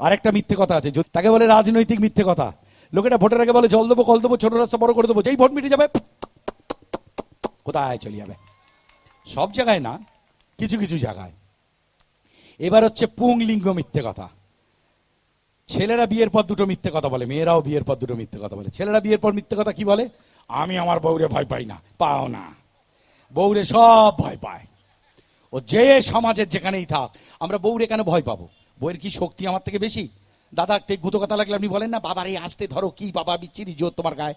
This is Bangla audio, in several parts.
আরেকটা মিথ্যে কথা আছে তাকে বলে রাজনৈতিক মিথ্যে কথা। লোকেরা ভোটের আগে বলে, জল দেবো, কল দেবো, ছোট রাস্তা, বড় করে দেবো, যেই ভোট মিটে যাবে, কোথায় চলে যাবে? সব জায়গায় না, কিছু কিছু জায়গায়। এবার হচ্ছে পুংলিঙ্গ মিথ্যে কথা। ছেলেরা বিয়ের পর দুটো মিথ্যে কথা বলে, মেয়েরাও বিয়ের পর দুটো মিথ্যে কথা বলে। ছেলেরা বিয়ের পর মিথ্যে কথা কি বলে? আমি আমার বউরে ভয় পাই না, পাও না। বউরে সব ভয় পায়। ও যে সমাজের যেখানেই থাক, আমরা বউরে কেন ভয় পাবো? বউয়ের কি শক্তি আমার থেকে বেশি? দাদা গুতো কথা লাগলে আপনি বলেন না, বাবার এই আসতে ধরো, কি বাবা, বিচ্ছিরি জোর তোমার গায়ে।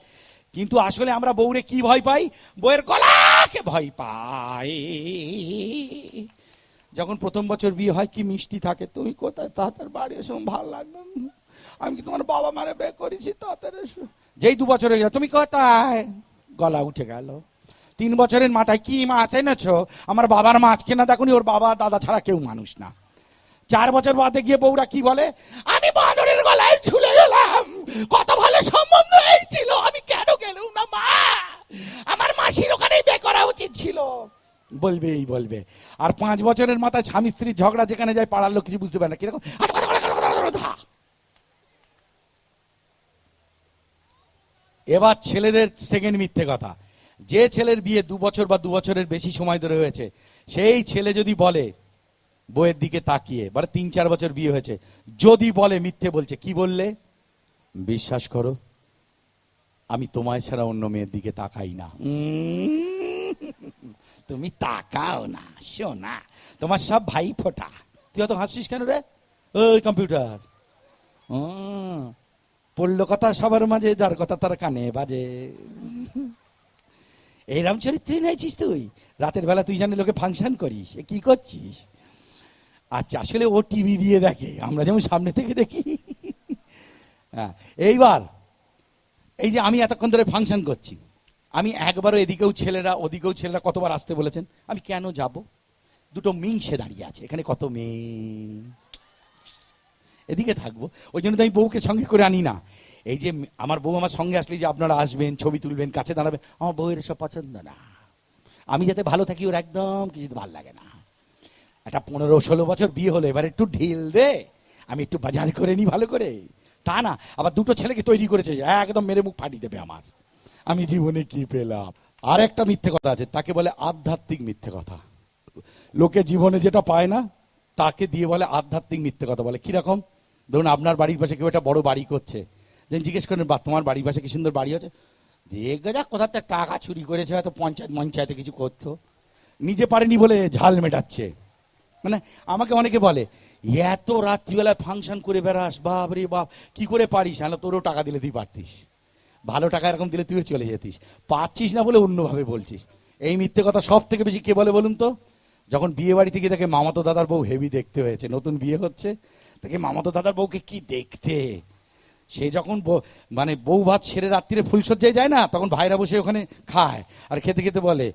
কিন্তু আসলে আমরা বউরে কি ভয় পাই? বউয়ের গলাকে ভয় পাই। যখন প্রথম বছর বিয়ে হয়, কি মিষ্টি থাকে, তুমি কোথায়? তাড়াতাড়ি বাড়ি এসো ভালো লাগবে আমি কি তোমার বাবা মারে বে করেছি? তাড়াতাড়ি এসো। যেই দু বছর হয়ে গেল, তুমি কোথায়? গলা উঠে গেল। তিন বছরের মাথায় কি মাছ এনেছো? আমার বাবার মাছ কেনা দেখুনি ওর বাবা, দাদা ছাড়া কেউ মানুষ না। চার বছর বাদে গিয়ে বউরা কি বলে? আমি বাঁদরের গলায় ঝুলে গেলাম। কত ভালো সম্বন্ধ এই ছিল। আমি কেন গেলুম না, মা? আমার মাসির ওখানেই বে করা উচিত ছিল। বলবেই বলবে। আর পাঁচ বছরের মাথায় স্বামী স্ত্রীর ঝগড়া যেখানে যায়, পাড়ার লোক কিছু বুঝতে পারে না। কীরকম? এবার ছেলেদের সেকেন্ড মিথ্যে কথা। যে ছেলের বিয়ে দু বছর বা দু বছরের বেশি সময় ধরে হয়েছে, সেই ছেলে যদি বলে বইয়ের দিকে তাকিয়ে মানে তিন চার বছর বিয়ে হয়েছে। যদি বলে মিথ্যে বলছে, কি বললে? বিশ্বাস করো, আমি তোমায় ছাড়া অন্য মেয়ের দিকে তাকাই না। তুমি তাকাও না, শোনা, তোমার সব ভাই ফোটা। তুই অত হাসিস কেন রে? ওই কম্পিউটার। পড়ল কথা সবার মাঝে, যার কথা তার কানে বাজে। এইরাম চরিত্রই নাইছিস তুই? রাতের বেলা তুই জানি লোকে ফাংশন করিস কি করছিস? আচ্ছা আসলে ও টিভি দিয়ে দেখে, আমরা যেমন সামনে থেকে দেখি। হ্যাঁ এইবার, এই যে আমি এতক্ষণ ধরে ফাংশন করছি, আমি একবারও এদিকেও ছেলেরা, ওদিকেও ছেলেরা কতবার আসতে বলেছেন, আমি কেন যাব? দুটো মিংসে দাঁড়িয়ে আছে, এখানে কত মেয়ে? এদিকে থাকব, ওই জন্য তো আমি বউকে সঙ্গে করে আনি না। এই যে আমার বউ আমার সঙ্গে আসলে যে আপনারা আসবেন, ছবি তুলবেন, কাছে দাঁড়াবেন আমার বউয়ের সব পছন্দ না। আমি যাতে ভালো থাকি, ওর একদম কিছু ভালো লাগে না। একটা পনেরো ষোলো বছর বিয়ে হলো, এবার একটু ঢিল দে। আমি একটু বাজার করে নিই ভালো করে। তা না, আবার দুটো ছেলেকে তৈরি করেছে একদম মেরে মুখ ফাটিয়ে দেবে আমার। আমি জীবনে কি পেলাম? আর একটা মিথ্যে কথা আছে, তাকে বলে আধ্যাত্মিক মিথ্যে কথা। লোকে জীবনে যেটা পায় না, তাকে দিয়ে বলে আধ্যাত্মিক মিথ্যে কথা বলে। কীরকম? ধরুন আপনার বাড়ির পাশে কেউ একটা বড় বাড়ি করছে। যেন জিজ্ঞেস করেন, বা, তোমার বাড়ির পাশে কি সুন্দর বাড়ি আছে? দেখবে যাক কোথা থেকে টাকা চুরি করেছে, হয়তো পঞ্চায়েত মঞ্চায়েতে কিছু করতো। নিজে পারেনি বলে ঝাল মেটাচ্ছে। মানে আমাকে অনেকে বলে, এত রাত্রিবেলায় ফাংশন করে বেড়াস বাপ রে বাপ, কি করে পারিস? না তোরও টাকা দিলে তুই পারতিস। ভালো টাকা এরকম দিলে তুইও চলে যেতিস। পাচ্ছিস না বলে অন্যভাবে বলছিস। এই মিথ্যে কথা সব থেকে বেশি কে বলে বলুন তো? যখন বিয়ে বাড়ি থেকে তাকে মামাতো দাদার বউ হেভি দেখতে হয়েছে, নতুন বিয়ে হচ্ছে তাকে মামাতো দাদার বউকে কি দেখতে? সে যখন মানে বউ ভাত সেরে রাত্রিরে ফুলসজ্জায় যায় না, তখন ভাইরা বসে ওখানে খায়। আর খেতে খেতে বলে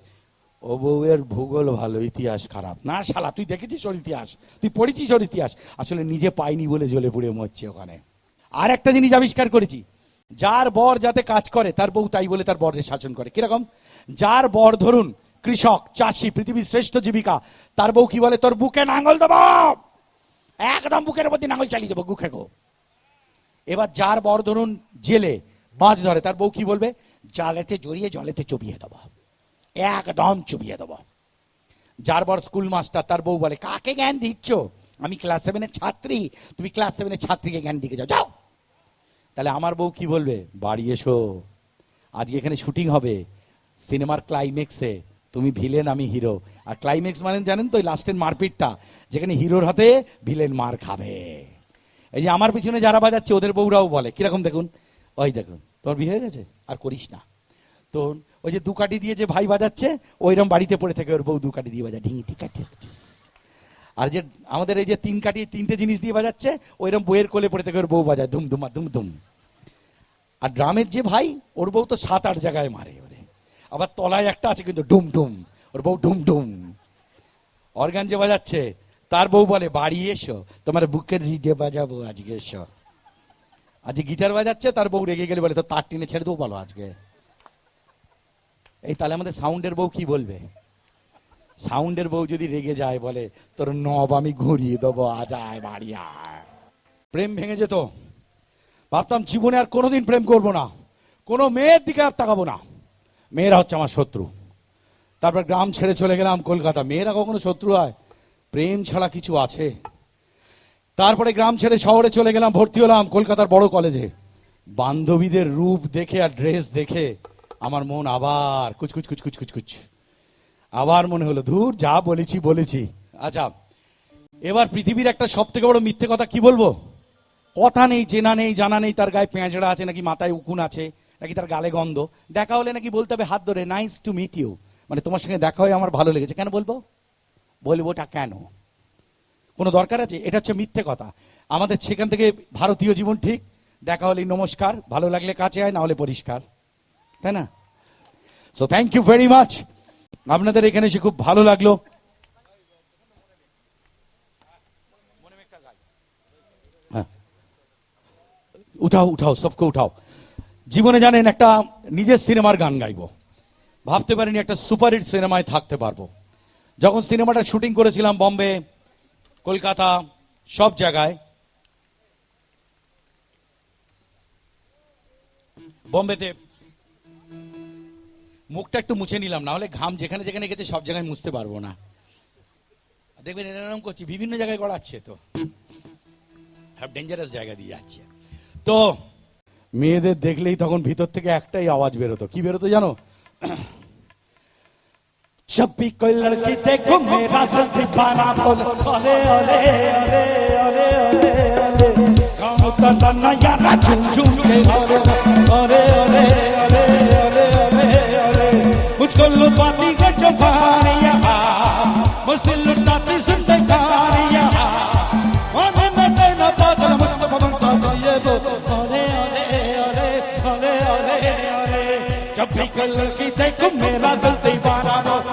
ও বউয়ের ভূগোল ভালো, ইতিহাস খারাপ। না শালা, তুই দেখেছিস ওর ইতিহাস? তুই পড়েছিস ওর ইতিহাস? আসলে নিজে পাইনি বলে জ্বলে পুড়ে মরছে ওখানে। আর একটা জিনিস আবিষ্কার করেছি। যার বর যাতে কাজ করে, তার বউ তাই বলে তার বরের শাসন করে। কীরকম? যার বর ধরুন, কৃষক, চাষি, পৃথিবীর শ্রেষ্ঠ জীবিকা, তার বউ কি বলে? তোর বুকে নাঙ্গল দেব! একদম বুকের মধ্যে নাঙ্গল চালিয়ে দেবো, গুখে গো। এবার যার বর ধরুন, জেলে মাছ ধরে, তার বউ কি বলবে? জালেতে জড়িয়ে জলেতে চবিয়ে দেবো। একদম চুবিয়ে দেবো। যার বর স্কুল মাস্টার তার বউ বলে, কাকে জ্ঞান দিচ্ছ? আমি ক্লাস সেভেনের ছাত্রী। তুমি ক্লাস সেভেনের ছাত্রীকে জ্ঞান দিকে যাও। যাও! তাহলে আমার বউ কি বলবে? বাড়ি এসো। আজকে এখানে শুটিং হবে। সিনেমার ক্লাইম্যাক্সে তুমি ভিলেন আমি হিরো আর ক্লাইম্যাক্স মানে জানেন তো লাস্টের মারপিটটা, যেখানে হিরোর হাতে ভিলেন মার খাবে। এই যে আমার পিছনে যারা বাজাচ্ছে, ওদের বউরাও বলে। কীরকম দেখুন? ওই দেখুন তোর বিয়ে হয়ে গেছে? আর করিস না। তো ওই যে দুকাটি দিয়ে যে ভাই বাজাচ্ছে ওইরকম বাড়িতে পড়ে থাকে ওর বউ দুকাটি দিয়ে বাজায়। ঢিং টিকা টিস টিস। আর যে আমাদের এই যে তিন কাটি তিনটে জিনিস দিয়ে বাজাচ্ছে ওইরকম বইয়ের কোলে পড়ে থাকে ওর বউ বাজায়, ধুম, ধুমা ধুম ধুম। আর ড্রামের যে ভাই, ওর বউ তো সাত, আট জায়গায় মারে ওরে। আবার তলায় একটা আছে কিন্তু ডুম ডুম। ওর বউ ডুম ডুম। অর্গান যে বাজাচ্ছে, তার বউ বলে, বাড়ি এসো, তোমার বুকের রিডে বাজাবো আজকে, এসো। আজকে গিটার বাজাচ্ছে, তার বউ রেগে গেলে বলে তো তার টিনে ছেড়ে দেবো বলো আজকে। এই তাহলে আমাদের সাউন্ডের বউ কি বলবে? সাউন্ডের বউ যদি রেগে যায় বলে, তোর নব আমি ঘুরিয়ে দেবো, আজ আয় বাড়ি আয়। প্রেম ভেঙে যেত। ভাবতাম জীবনে আর কোনোদিন প্রেম করব না। কোনো মেয়ের দিকে আর তাকাবো না। মেয়েরা হচ্ছে আমার শত্রু। তারপর গ্রাম ছেড়ে চলে গেলাম কলকাতা। মেয়েরা কখনো শত্রু হয়? প্রেম ছাড়া কিছু আছে? তারপরে গ্রাম ছেড়ে শহরে চলে গেলাম, ভর্তি হলাম কলকাতার বড় কলেজে। বান্ধবীদের রূপ দেখে আর ড্রেস দেখে আমার মন আবার কুচকুচ কুচকুচ কুচকুচ আবার মনে হলো, ধুর, যা বলেছি বলেছি। আচ্ছা এবার পৃথিবীর একটা সব থেকে বড় মিথ্যে কথা কি বলব? কথা নেই, চেনা নেই, জানা নেই, তার গায়ে পেঁচড়া আছে, নাকি মাথায় উকুন আছে, নাকি তার গালে গন্ধ। দেখা হলে নাকি বলতে হবে, হাত ধরে নাইস টু মিট ইউ মানে তোমার সঙ্গে দেখা হয়ে আমার ভালো লেগেছে। কেন বলব? বলব ওটা কেন? কোনো দরকার আছে? এটা হচ্ছে মিথ্যে কথা। আমাদের সেখান থেকে ভারতীয় জীবন ঠিক। দেখা হলেই নমস্কার, ভালো লাগলে কাছে আয়, না হলে পরিষ্কার। তাই না? So thank you very much আপনাদের এখানে এসে খুব ভালো লাগল। হ্যাঁ। উঠাও উঠাও, সবকে উঠাও। জীবনে জানেন একটা নিজের সিনেমার গান গাইবো। ভাবতে পারিনি একটা সুপারহিট সিনেমায় থাকতে পারব। যখন সিনেমাটা শুটিং করেছিলাম বম্বে, কলকাতা, সব জায়গায়, বম্বেতে মুখটা একটু মুছে নিলাম না হলে ঘাম যেখানে যেখানে গেছে সব জায়গায় মুছতে পারবো না দেখবেন এরকম করছি বিভিন্ন জায়গায় গড়াচ্ছে তো সব ডেঞ্জারাস জায়গা দিয়ে যাচ্ছে তো মেয়েদের দেখলেই তখন ভিতর থেকে একটাই আওয়াজ বেরোতো কি বেরোতো জানো जब भी कोई लड़की देखो मेरा दिल दीवाना बोल ओले ओले ओले ओले ओले ओले गाँव का तन्ना यारा झूम झूम के ओले Santa e Paraná.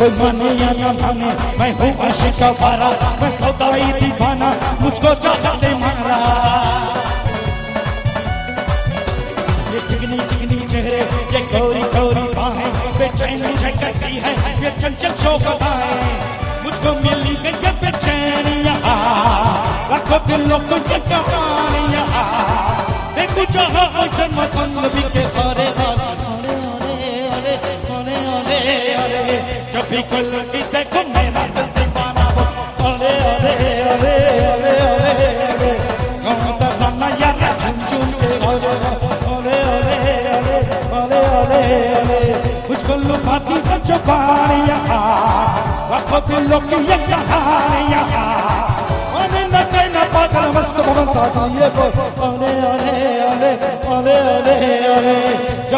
कोई माने या न माने मैं हूँ आशिक का भरा मैं खुदा ही दीवाना मुझको चाहता मारा ये चिकनी चिकनी चेहरे ये गौरी गौरी बाहें बेचैनी है करती है ये चंचल शोकताएँ मुझको मिली गई ये बेचैनियाँ रखो दिलों को ये कहानियाँ देखो जहाँ ओशन मतलब के सारे अरे जब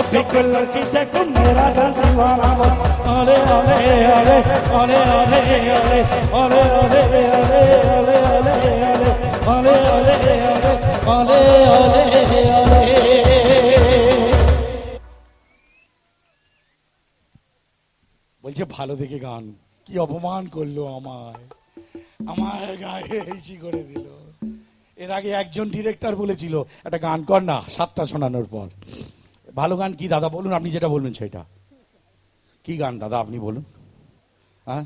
भी कोई लड़की देखो मेरा दिल दीवाना আরে আরে আরে আরে আরে আরে আরে আরে আরে আরে আরে আরে আরে আরে আরে আরে বলছে ভালো দেখে গান কি অপমান করল আমায় আমার গায়ে এইচি করে দিল এর আগে একজন ডিরেক্টর বলেছিল একটা গান কর না সাতটা শোনানোর পর ভালো গান কি দাদা বলুন আপনি যেটা বলবেন সেটা কি গান, দাদা, আপনি বলুন। হ্যাঁ?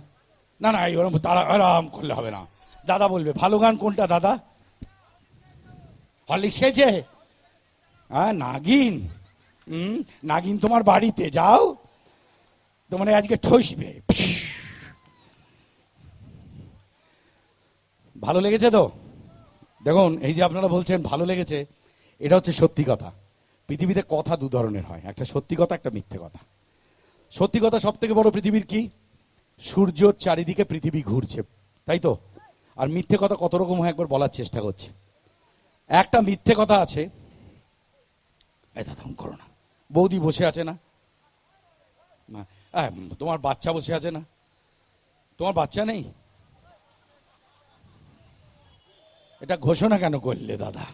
না না এই ওরকম তারা আরাম করলে হবে না। দাদা বলবে, ভালো গান কোনটা, দাদা? হরলিক্স খেয়েছে? হ্যাঁ নাগিন। হুম, নাগিন তোমার বাড়িতে, যাও। তোমার আজকে ঠসবে। ভালো লেগেছে তো? দেখুন, এই যে আপনারা বলছেন, ভালো লেগেছে, এটা হচ্ছে সত্যি কথা। পৃথিবীতে কথা দু ধরনের হয়। একটা সত্যি কথা, একটা মিথ্যে কথা। সত্যি কথা সব থেকে বড় পৃথিবীর কি? সূর্যর চারিদিকে পৃথিবী ঘুরছে। তাই তো? আর মিথ্যে কথা কত রকম হয় একবার বলার চেষ্টা করছি। একটা মিথ্যে কথা আছে। করো না। বৌদি বসে আছে না? তোমার বাচ্চা বসে আছে না? তোমার বাচ্চা নেই? এটা ঘোষণা কেন করলে দাদা?